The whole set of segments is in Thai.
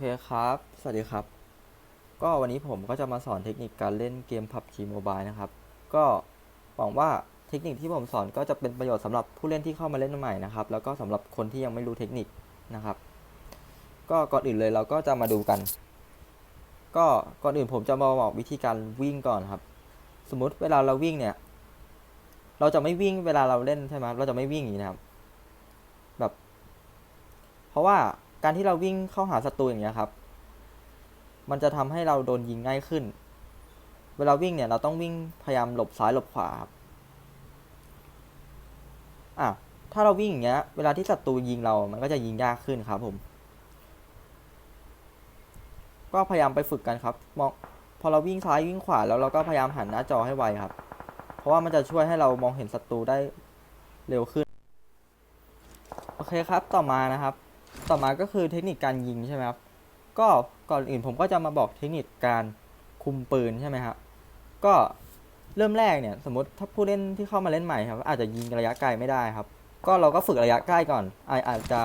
เคครับ สวัสดีครับ ก็วันนี้ผมก็จะมาสอนเทคนิคการเล่นเกม PUBG Mobile นะครับ ก็หวังว่าเทคนิคที่ผมสอนก็จะเป็นประโยชน์สำหรับผู้เล่นที่เข้ามาเล่นใหม่นะครับ แล้วก็สำหรับคนที่ยังไม่รู้เทคนิคนะครับ ก็ก่อนอื่นเลยเราก็จะมาดูกัน ก็ก่อนอื่นผมจะมาบอกวิธีการวิ่งก่อนครับ สมมุติเวลาเราวิ่งเนี่ย เราจะไม่วิ่งเวลาเราเล่นใช่ไหมเราจะไม่วิ่งอย่างนี้นะครับ แบบ เพราะว่า การที่เราวิ่งเข้าหาศัตรูอย่างเงี้ยครับ มันจะทำให้เราโดนยิงง่ายขึ้น เวลาวิ่งเนี่ยเราต้องวิ่งพยายามหลบซ้ายหลบขวาครับอะถ้าเราวิ่งอย่างเงี้ย เวลาที่ศัตรูยิงเรา มันก็จะยิงยากขึ้นครับผม ก็พยายามไปฝึกกันครับ มองพอเราวิ่งซ้ายวิ่งขวาแล้วเราก็พยายามหันหน้าจอให้ไวครับ เพราะว่ามันจะช่วยให้เรามองเห็นศัตรูได้เร็วขึ้น โอเคครับ ต่อมานะครับ ต่อมาก็คือเทคนิคการยิงใช่ไหมครับ ก็ก่อนอื่นผมก็จะมาบอกเทคนิคการคุมปืนใช่ไหมครับ ก็เริ่มแรกเนี่ยสมมติถ้าผู้เล่นที่เข้ามาเล่นใหม่ครับ อาจจะยิงระยะไกลไม่ได้ครับ ก็เราก็ฝึกระยะใกล้ก่อนอาอาจจะ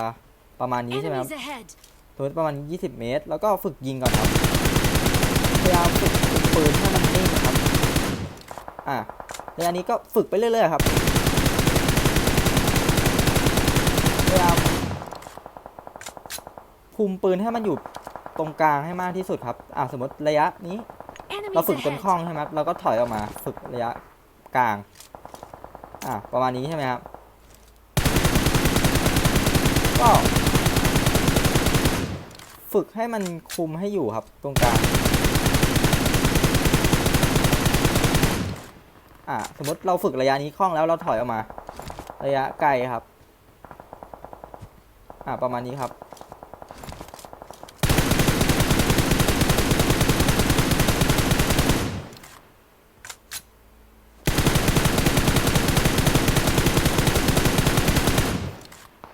ประมาณนี้ใช่ไหมครับ Enemies ahead! สมมติประมาณ 20 เมตร แล้วก็ฝึกยิงก่อนครับพยายามฝึกคุมปืนให้มันนิ่งครับ อะในอันนี้ก็ฝึกไปเรื่อยๆครับพยายาม คุมปืนให้มันอยู่ตรงกลางให้มากที่สุดครับ อะสมมติระยะนี้ เรา Enemies ฝึกจน ahead! คล่องใช่ไหมครับเราก็ถอยออกมาฝึกระยะกลาง อะประมาณนี้ใช่ไหมครับ ก็ฝึกให้มันคุมให้อยู่ครับตรงกลาง อะสมมติเราฝึกระยะนี้คล่องแล้วเราถอยออกมา ระยะไกลครับ อะประมาณนี้ครับ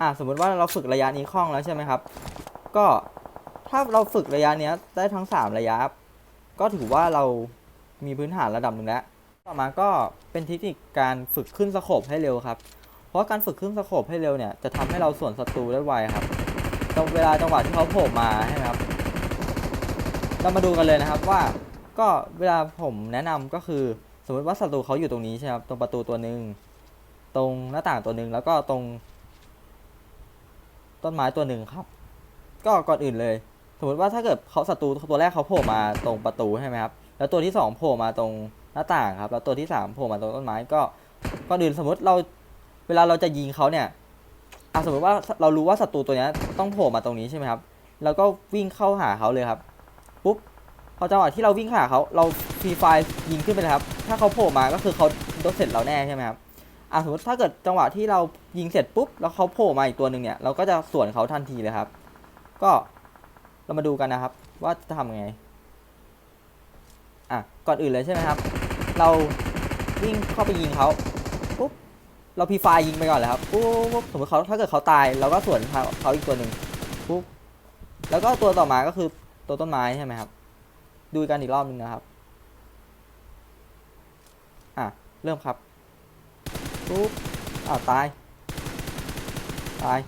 อะสมมุติว่าเราฝึกระยะนี้คล่องแล้วใช่ไหมครับ ก็ถ้าเราฝึกระยะเนี้ยได้ทั้ง 3 ระยะ ก็ถือว่าเรามีพื้นฐานระดับหนึ่งแล้ว ต่อมาก็เป็นเทคนิคการฝึกขึ้นสโคปให้เร็วครับ เพราะการฝึกขึ้นสโคปให้เร็วเนี่ยจะทำให้เราสวนศัตรูได้ไวครับตรงเวลาจังหวะที่เขาโผล่มาใช่ไหมครับ เรามาดูกันเลยนะครับว่าก็เวลาผมแนะนำก็คือ สมมติว่าศัตรูเขาอยู่ตรงนี้ใช่ไหมครับตรงประตูตัวหนึ่งตรงหน้าต่างตัวหนึ่งแล้วก็ตรง ต้นไม้ตัวหนึ่งครับ ก็ก่อนอื่นเลย สมมติว่าถ้าเกิดเขาศัตรูตัวแรกเขาโผล่มาตรงประตูใช่ไหมครับแล้วตัวที่สองโผล่มาตรงหน้าต่างครับ แล้วตัวที่สามโผล่มาตรงต้นไม้ก็ก่อนอื่นสมมติเราเวลาเราจะยิงเขาเนี่ยอะสมมติว่าเรารู้ว่าศัตรูตัวนี้ต้องโผล่มาตรงนี้ใช่ไหมครับแล้วก็วิ่งเข้าหาเขาเลยครับปุ๊บพอจังหวะที่เราวิ่งหาเขาเราฟรีไฟยิงขึ้นไปเลยครับ ถ้าเขาโผล่มาก็คือเขาโดนเสร็จเราแน่ใช่ไหมครับ อะสมมติถ้าเกิดจังหวะที่เรายิงเสร็จปุ๊บแล้วเขาโผล่มาอีกตัวหนึ่งเนี่ยเราก็จะสวนเขาทันทีเลยครับ ก็เรามาดูกันนะครับ ว่าจะทำยังไงอะก่อนอื่นเลยใช่ไหมครับ เราวิ่งเข้าไปยิงเขาปุ๊บเราพีไฟยิงไปก่อนเลยครับปุ๊บสมมติเขาถ้าเกิดเขาตายเราก็สวนเขาเขาอีกตัวหนึ่งปุ๊บแล้วก็ตัวต่อมาก็คือตัวต้นไม้ใช่ไหมครับ ดูกันอีกรอบหนึ่งนะครับ อะเริ่มครับ ปุ๊บอ้าวตาย ตาย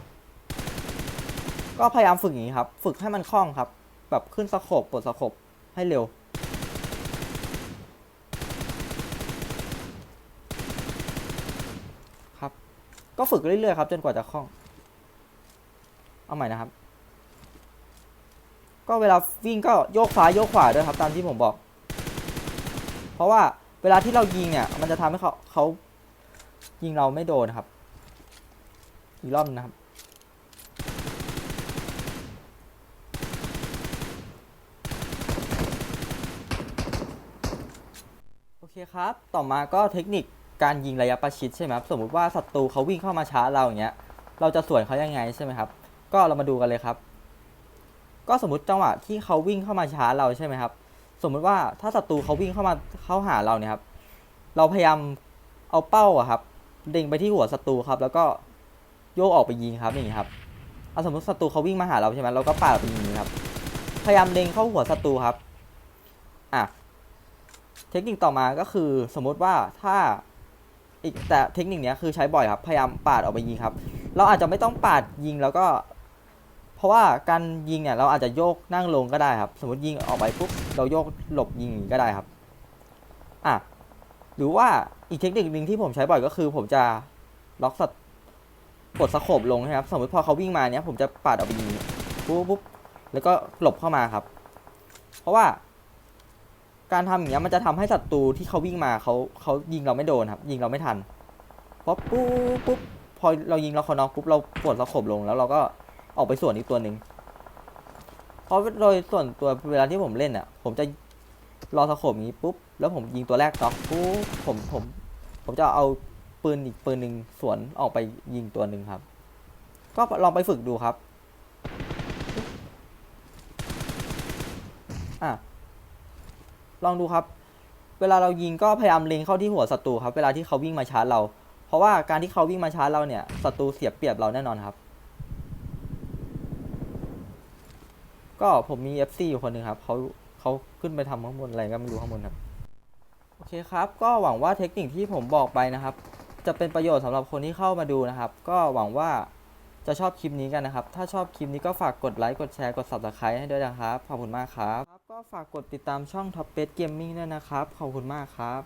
ก็พยายามฝึกอย่างนี้ครับ ฝึกให้มันคล่องครับ แบบขึ้นสโคบปลดสโคบให้เร็ว ครับ ก็ฝึกเรื่อยๆครับ จนกว่าจะคล่อง เอาใหม่นะครับ ก็เวลาวิ่งก็โยกซ้ายโยกขวาด้วยครับ ตามที่ผมบอก เพราะว่าเวลาที่เรายิงเนี่ย มันจะทำให้เขาเขา ยิงเราไม่โดนครับ อีกรอบนะครับ โอเคครับ ต่อมาก็เทคนิคการยิงระยะประชิดใช่ไหมครับ สมมุติว่าศัตรูเขาวิ่งเข้ามาชาร์จเราอย่างเงี้ย เราจะสวนเขายังไงใช่ไหมครับ ก็เรามาดูกันเลยครับ ก็สมมติจังหวะที่เขาวิ่งเข้ามาชาร์จเราใช่ไหมครับ สมมุติว่าถ้าศัตรูเขาวิ่งเข้ามาเข้าหาเราเนี่ยครับ เราพยายามเอาเป้าอะครับ เล็งไปที่หัวศัตรูครับ แล้วก็โยกออกไปยิงครับอย่างนี้ครับเอาสมมติศัตรูเขาวิ่งมาหาเราใช่ไหมเราก็ปาดไปยิงครับ พยายามเล็งเข้าหัวศัตรูครับอะเทคนิคต่อมาก็คือสมมติว่าถ้าอีกแต่เทคนิคเนี้ยคือใช้บ่อยครับ พยายามปาดออกไปยิงครับ เราอาจจะไม่ต้องปาดยิงแล้วก็ เพราะว่าการยิงเนี่ยเราอาจจะโยกนั่งลงก็ได้ครับ สมมติยิงออกไปปุ๊บเราโยกหลบยิงก็ได้ครับ อะ หรือว่าอีกเทคนิคหนึ่งที่ผมใช้บ่อยก็คือ ผมจะล็อกสัตกดสโคบลงนะครับ สมมติพอเขาวิ่งมาเนี้ยผมจะปาดออกไปยิงปุ๊บปุ๊บแล้วก็หลบเข้ามาครับ เพราะว่า การทำอย่างเงี้ยมันจะทำให้ศัตรูที่เขาวิ่งมาเขาเขายิงเราไม่โดนครับ ยิงเราไม่ทันเพราะปุ๊บปุ๊บพอเรายิงเราเขาน็อกปุ๊บเรากดสโคบลงแล้วเราก็ออกไปส่วนอีกตัวหนึ่งเพราะโดยส่วนตัวเวลาที่ผมเล่นอะ ผมจะ รอสโคบอย่างนี้ปุ๊บแล้วผมยิงตัวแรกน็อกปุ๊บผมผมผมจะเอาปืนอีกปืนหนึ่งสวนออกไปยิงตัวหนึ่งครับ ก็ลองไปฝึกดูครับอะลองดูครับ เวลาเรายิงก็พยายามเล็งเข้าที่หัวศัตรูครับ เวลาที่เขาวิ่งมาชาร์จเรา เพราะว่าการที่เขาวิ่งมาชาร์จเราเนี่ยศัตรูเสียเปรียบเราแน่นอนครับ ก็ผมมี FC อยู่คนหนึ่งครับเขา เขาขึ้นไปทำข้างบนอะไรก็ไม่รู้ข้างบนครับโอเคครับ ก็หวังว่าเทคนิคที่ผมบอกไปนะครับ จะเป็นประโยชน์สำหรับคนที่เข้ามาดูนะครับ ก็หวังว่าจะชอบคลิปนี้กันนะครับ ถ้าชอบคลิปนี้ก็ฝากกดไลค์ กดแชร์ กด subscribe ให้ด้วยนะครับ ขอบคุณมากครับ ก็ฝากกดติดตามช่อง Top Pet Gaming ด้วยนะครับ ขอบคุณมากครับ